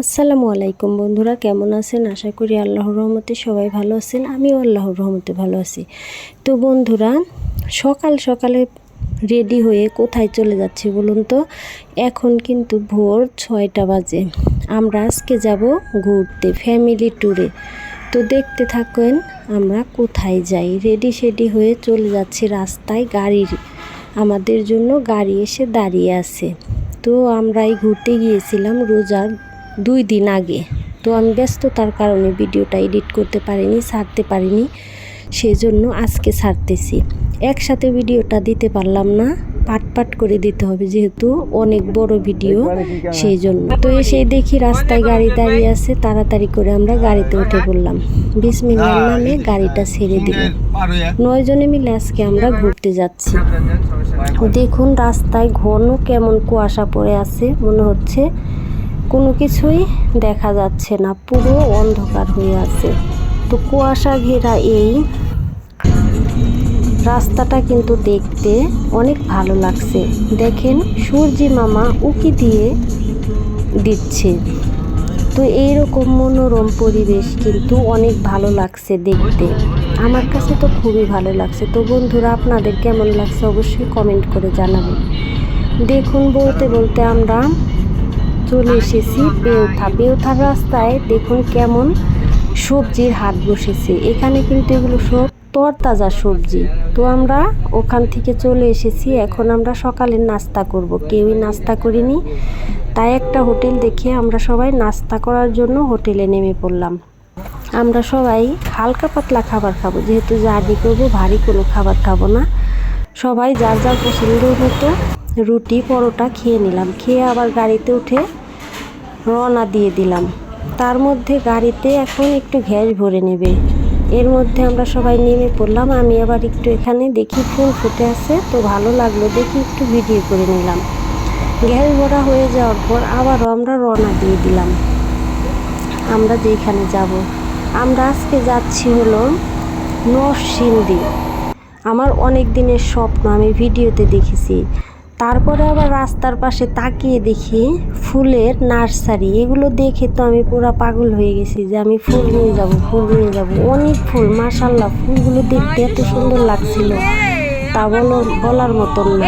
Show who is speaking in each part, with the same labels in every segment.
Speaker 1: আসসালামু আলাইকুম বন্ধুরা, কেমন আছেন? আশা করি আল্লাহর রহমতে সবাই ভালো আছেন। আমিও আল্লাহর রহমতে ভালো আছি। তো বন্ধুরা, সকাল সকালে রেডি হয়ে কোথায় চলে যাচ্ছি বলুন তো? এখন কিন্তু ভোর ছয়টা বাজে। আমরা আজকে যাব ঘুরতে ফ্যামিলি ট্যুরে তো দেখতে থাকেন আমরা কোথায় যাই। রেডি শেডি হয়ে চলে যাচ্ছি রাস্তায় গাড়ির। আমাদের জন্য গাড়ি এসে দাঁড়িয়ে আছে। তো আমরা এই ঘুরতে গিয়েছিলাম রোজার দুই দিন আগে। তো আমি ব্যস্ততার কারণে ভিডিওটা এডিট করতে পারিনি, ছাড়তে পারিনি সেই জন্য আজকে ছাড়তেছি। একসাথে ভিডিওটা দিতে পারলাম না, পাট পাট করে দিতে হবে যেহেতু অনেক বড় ভিডিও সেই জন্য তো এসে দেখি রাস্তায় গাড়ি দাঁড়িয়ে আছে, তাড়াতাড়ি করে আমরা গাড়িতে উঠে পড়লাম। বিসমিল্লার নামে গাড়িটা ছেড়ে দিল। নয় জনে মিলে আজকে আমরা ঘুরতে যাচ্ছি। দেখুন রাস্তায় ঘন কেমন কুয়াশা পড়ে আছে, মনে হচ্ছে কোনো কিছুই দেখা যাচ্ছে না, পুরো অন্ধকার হয়ে আছে। তো কুয়াশা ঘেরা এই রাস্তাটা কিন্তু দেখতে অনেক ভালো লাগছে। দেখেন সূর্যি মামা উকি দিয়ে দিচ্ছে। তো এইরকম মনোরম পরিবেশ কিন্তু অনেক ভালো লাগছে দেখতে। আমার কাছে তো খুবই ভালো লাগছে। তো বন্ধুরা, আপনাদের কেমন লাগছে অবশ্যই কমেন্ট করে জানাবেন। দেখুন, বলতে বলতে আমরা চলে এসেছি বেউথা বেউথার রাস্তায় দেখুন কেমন সবজির হাট বসেছে। এখানে কিন্তু এগুলো সব তরতাজা সবজি। তো আমরা ওখান থেকে চলে এসেছি। এখন আমরা সকালের নাস্তা করব। কেউই নাস্তা করিনি, তাই একটা হোটেল দেখে আমরা সবাই নাস্তা করার জন্য হোটেলে নেমে পড়লাম। আমরা সবাই হালকা পাতলা খাবার খাব। যেহেতু জার্নি করব, ভারী কোনো খাবার খাব না। সবাই যার যার পছন্দ মতো রুটি, পরোটা খেয়ে নিলাম। খেয়ে আবার গাড়িতে উঠে রওনা দিয়ে দিলাম। তার মধ্যে গাড়িতে এখন একটু গ্যাস ভরে নেবে। এর মধ্যে আমরা সবাই নেমে পড়লাম। আমি আবার একটু এখানে দেখি ফুল ফুটে আছে, তো ভালো লাগল দেখি একটু ভিডিও করে নিলাম। গ্যাস ভরা হয়ে যাওয়ার পর আবারও আমরা রওনা দিয়ে দিলাম। আমরা যেখানে যাব। আমরা আজকে যাচ্ছি হলো নরসিংদী। আমার অনেক দিনের স্বপ্ন, আমি ভিডিওতে দেখেছি। তারপরে আবার রাস্তার পাশে তাকিয়ে দেখি ফুলের নার্সারি। এগুলো দেখে তো আমি পুরো পাগল হয়ে গেছি যে আমি ফুল নিয়ে যাব, ফুল নিয়ে যাব। অনেক ফুল মাশাল্লাহ ফুলগুলো দেখতে এত সুন্দর লাগছিল। তা বলো, বলার মতন না।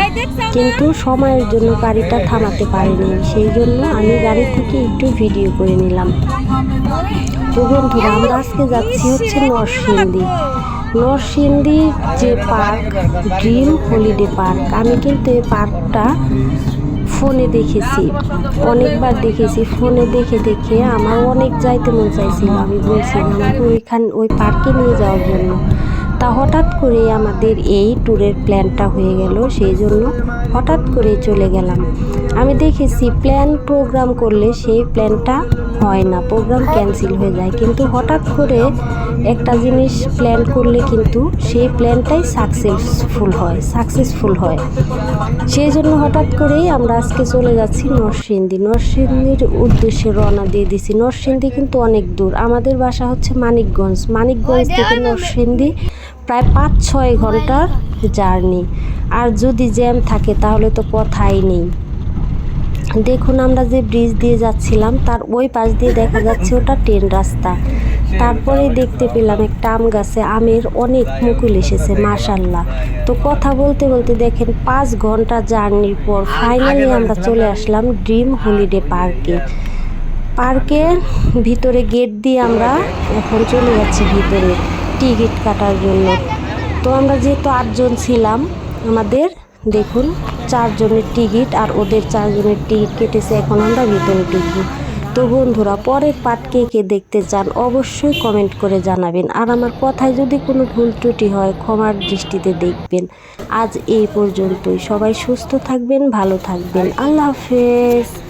Speaker 1: কিন্তু সময়ের জন্য গাড়িটা থামাতে পারিনি। সেই জন্য আমি গাড়ি থেকে একটু ভিডিও করে নিলাম। তো বন্ধুরা, আমরা আজকে যাচ্ছি হচ্ছে নরসিংদী। নরসিংদী যে পার্ক ড্রিম হলিডে পার্ক, আমি কিন্তু এই পার্কটা ফোনে দেখেছি, অনেকবার দেখেছি, ফোনে দেখে দেখে আমার অনেক যাইতে মন চাইছিল, আমি বলছিলাম আমাকে ওইখান ওই পার্কে নিয়ে যাওয়ার জন্য। তা হঠাৎ করে আমাদের এই ট্যুরের প্ল্যানটা হয়ে গেল, সেই জন্য হঠাৎ করে চলে গেলাম। আমি দেখেছি, প্ল্যান প্রোগ্রাম করলে সেই প্ল্যানটা হয় না, প্রোগ্রাম ক্যান্সেল হয়ে যায়, কিন্তু হঠাৎ করে একটা জিনিস প্ল্যান করলে কিন্তু সেই প্ল্যানটাই সাকসেসফুল হয় সাকসেসফুল হয়। সেই জন্য হঠাৎ করেই আমরা আজকে চলে যাচ্ছি নরসিংদী। নরসিংদীর উদ্দেশ্যে রওনা দিয়ে দিছি। নরসিংদী কিন্তু অনেক দূর। আমাদের বাসা হচ্ছে মানিকগঞ্জ। মানিকগঞ্জ থেকে নরসিংদী প্রায় পাঁচ ছয় ঘণ্টার জার্নি। আর যদি জ্যাম থাকে তাহলে তো কথাই নেই। দেখুন আমরা যে ব্রিজ দিয়ে যাচ্ছিলাম তার ওই পাশ দিয়ে দেখা যাচ্ছে ওটা ট্রেন রাস্তা। তারপরে দেখতে পেলাম একটা আম গাছে আমের অনেক মুকুল এসেছে মাশাল্লাহ তো কথা বলতে বলতে দেখেন, পাঁচ ঘণ্টা জার্নির পর ফাইনালি আমরা চলে আসলাম ড্রিম হলিডে পার্কে। পার্কের ভিতরে গেট দিয়ে আমরা এখন চলে যাচ্ছি ভিতরে টিকিট কাটার জন্য। তো আমরা যেহেতু আটজন ছিলাম, আমাদের দেখুন চারজনের টিকিট আর ওদের চারজনের টিকিট কেটেছে, এখন আমরা ভিতরে ঢুকবো। তো বন্ধুরা, পরের পার্ট কে কে দেখতে চান অবশ্যই কমেন্ট করে জানাবেন। আর আমার কথায় যদি কোনো ভুল ত্রুটি হয়, ক্ষমার দৃষ্টিতে দেখবেন। আজ এই পর্যন্তই। সবাই সুস্থ থাকবেন, ভালো থাকবেন। আল্লাহ হাফেজ।